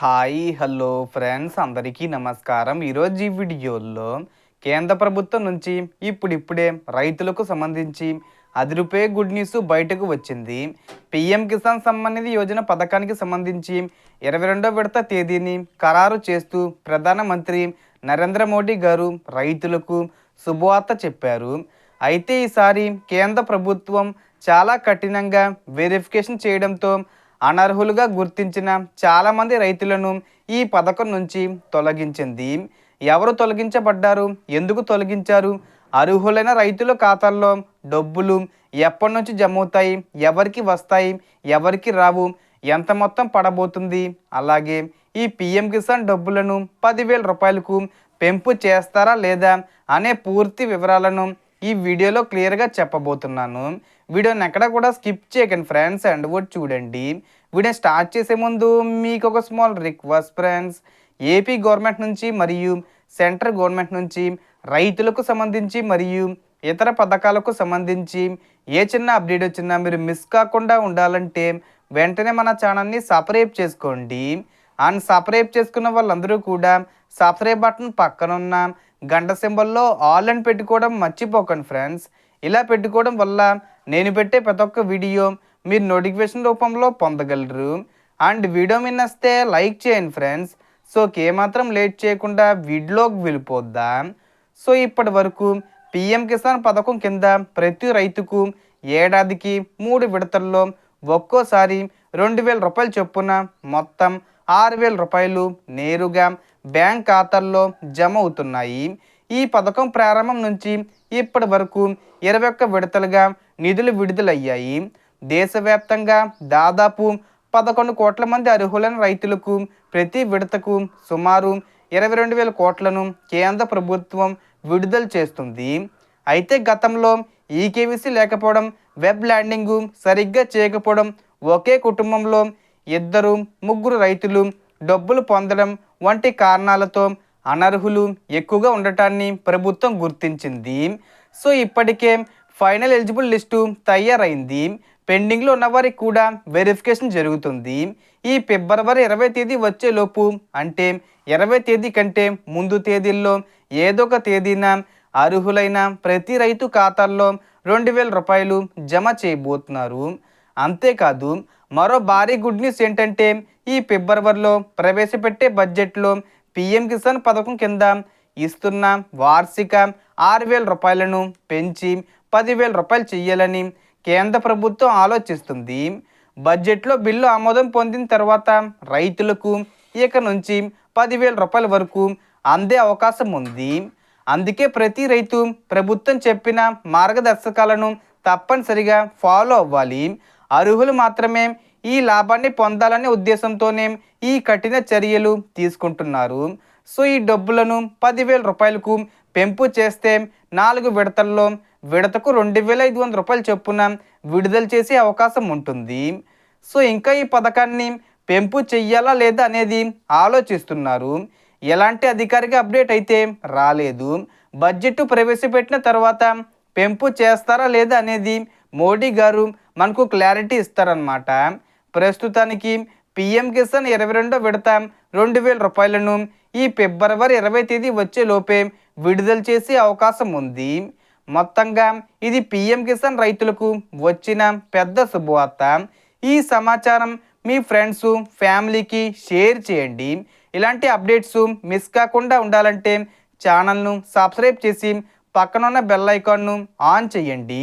Hi hello friends అందరికీ నమస్కారం. ఈరోజు ఈ వీడియోలో కేంద్ర ప్రభుత్వం నుంచి ఇప్పుడిప్పుడే రైతులకు సంబంధించి అది రూపే గుడ్ న్యూస్ బయటకు వచ్చింది. పిఎం కిసాన్ సంబంధిత యోజన పథకానికి సంబంధించి ఇరవై రెండో విడత తేదీని ఖరారు చేస్తూ ప్రధానమంత్రి నరేంద్ర మోడీ గారు రైతులకు శుభవార్త చెప్పారు. అయితే ఈసారి కేంద్ర ప్రభుత్వం చాలా కఠినంగా వెరిఫికేషన్ చేయడంతో అనర్హులుగా గుర్తించిన చాలామంది రైతులను ఈ పథకం నుంచి తొలగించింది. ఎవరు తొలగించబడ్డారు? ఎందుకు తొలగించారు? అర్హులైన రైతుల ఖాతాల్లో డబ్బులు ఎప్పటి నుంచి జమవుతాయి? ఎవరికి వస్తాయి? ఎవరికి రావు? ఎంత మొత్తం పడబోతుంది? అలాగే ఈ పిఎం కిసాన్ డబ్బులను పదివేల రూపాయలకు పెంపు చేస్తారా లేదా అనే పూర్తి వివరాలను ఈ వీడియోలో క్లియర్గా చెప్పబోతున్నాను. వీడియోని ఎక్కడ కూడా స్కిప్ చేయకండి ఫ్రెండ్స్. అండ్ కూడా చూడండి. వీడియో స్టార్ట్ చేసే ముందు మీకు ఒక small request friends. AP government నుంచి మరియు సెంట్రల్ గవర్నమెంట్ నుంచి రైతులకు సంబంధించి మరియు ఇతర పథకాలకు సంబంధించి ఏ చిన్న అప్డేట్ వచ్చినా మీరు మిస్ కాకుండా ఉండాలంటే వెంటనే మన ఛానల్ని సబ్స్క్రైబ్ చేసుకోండి. అండ్ సబ్స్క్రైబ్ చేసుకున్న వాళ్ళందరూ కూడా సబ్స్క్రైబ్ బటన్ పక్కనున్న గంట సింబల్లో ఆల్ అని పెట్టుకోవడం మర్చిపోకండి ఫ్రెండ్స్. ఇలా పెట్టుకోవడం వల్ల నేను పెట్టే ప్రతి ఒక్క వీడియో మీరు నోటిఫికేషన్ రూపంలో పొందగలరు. అండ్ వీడియో మీద నచ్చితే లైక్ చేయండి ఫ్రెండ్స్. సో ఏమాత్రం లేట్ చేయకుండా వీడియోకి వెళ్ళిపోద్దాం సో ఇప్పటి వరకు పిఎం కిసాన్ పథకం కింద ప్రతి రైతుకు ఏడాదికి మూడు విడతల్లో ఒక్కోసారి రెండు వేల రూపాయలు చొప్పున మొత్తం ఆరు వేల రూపాయలు నేరుగా బ్యాంక్ ఖాతాల్లో జమ అవుతున్నాయి. ఈ పథకం ప్రారంభం నుంచి ఇప్పటి వరకు ఇరవై ఒక్క విడతలుగా నిధులు విడుదలయ్యాయి. దేశవ్యాప్తంగా దాదాపు పదకొండు కోట్ల మంది అర్హులైన రైతులకు ప్రతి విడతకు సుమారు ఇరవై రెండు వేల కోట్లను కేంద్ర ప్రభుత్వం విడుదల చేస్తుంది. అయితే గతంలో ఈకేవీసీ లేకపోవడం వెబ్ ల్యాండింగు సరిగ్గా చేయకపోవడం ఒకే కుటుంబంలో ఇద్దరు ముగ్గురు రైతులు డబ్బులు పొందడం వంటి కారణాలతో అనర్హులు ఎక్కువగా ఉండటాన్ని ప్రభుత్వం గుర్తించింది. సో ఇప్పటికే ఫైనల్ ఎలిజిబుల్ లిస్టు తయారైంది. పెండింగ్లో ఉన్న వారికి కూడా వెరిఫికేషన్ జరుగుతుంది. ఈ ఫిబ్రవరి ఇరవై తేదీ వచ్చేలోపు అంటే ఇరవై తేదీ కంటే ముందు తేదీల్లో ఏదో ఒక తేదీన అర్హులైన ప్రతి రైతు ఖాతాల్లో రెండు వేల రూపాయలు జమ చేయబోతున్నారు. అంతేకాదు మరో భారీ గుడ్ న్యూస్ ఏంటంటే ఈ ఫిబ్రవరిలో ప్రవేశపెట్టే బడ్జెట్లో పిఎం కిసాన్ పథకం కింద ఇస్తున్న వార్షిక ఆరు వేల రూపాయలను పెంచి పదివేల రూపాయలు చేయాలని కేంద్ర ప్రభుత్వం ఆలోచిస్తుంది. బడ్జెట్లో బిల్లు ఆమోదం పొందిన తర్వాత రైతులకు ఇక నుంచి పదివేల రూపాయల వరకు అందే అవకాశం ఉంది. అందుకే ప్రతి రైతు ప్రభుత్వం చెప్పిన మార్గదర్శకాలను తప్పనిసరిగా ఫాలో అవ్వాలి. అర్హులు మాత్రమే ఈ లాభాన్ని పొందాలనే ఉద్దేశంతోనే ఈ కఠిన చర్యలు తీసుకుంటున్నారు. సో ఈ డబ్బులను పదివేల రూపాయలకు పెంపు చేస్తే నాలుగు విడతల్లో విడతకు రెండు వేల ఐదు వందల రూపాయలు చొప్పున విడుదల చేసే అవకాశం ఉంటుంది. సో ఇంకా ఈ పథకాన్ని పెంపు చెయ్యాలా లేదా అనేది ఆలోచిస్తున్నారు. ఎలాంటి అధికారిక అప్డేట్ అయితే రాలేదు. బడ్జెట్ ప్రవేశపెట్టిన తర్వాత పెంపు చేస్తారా లేదా అనేది మోడీ గారు మనకు క్లారిటీ ఇస్తారనమాట ప్రస్తుతానికి పిఎం కిసాన్ ఇరవై రెండో విడత రెండు వేల రూపాయలను ఈ ఫిబ్రవరి ఇరవై తేదీ వచ్చే లోపే విడుదల చేసే అవకాశం ఉంది. మొత్తంగా ఇది పిఎం కిసాన్ రైతులకు వచ్చిన పెద్ద శుభవార్త. ఈ సమాచారం మీ ఫ్రెండ్స్ ఫ్యామిలీకి షేర్ చేయండి. ఇలాంటి అప్డేట్స్ మిస్ కాకుండా ఉండాలంటే ఛానల్ను సబ్స్క్రైబ్ చేసి పక్కనున్న బెల్ ఐకాన్ను ఆన్ చేయండి.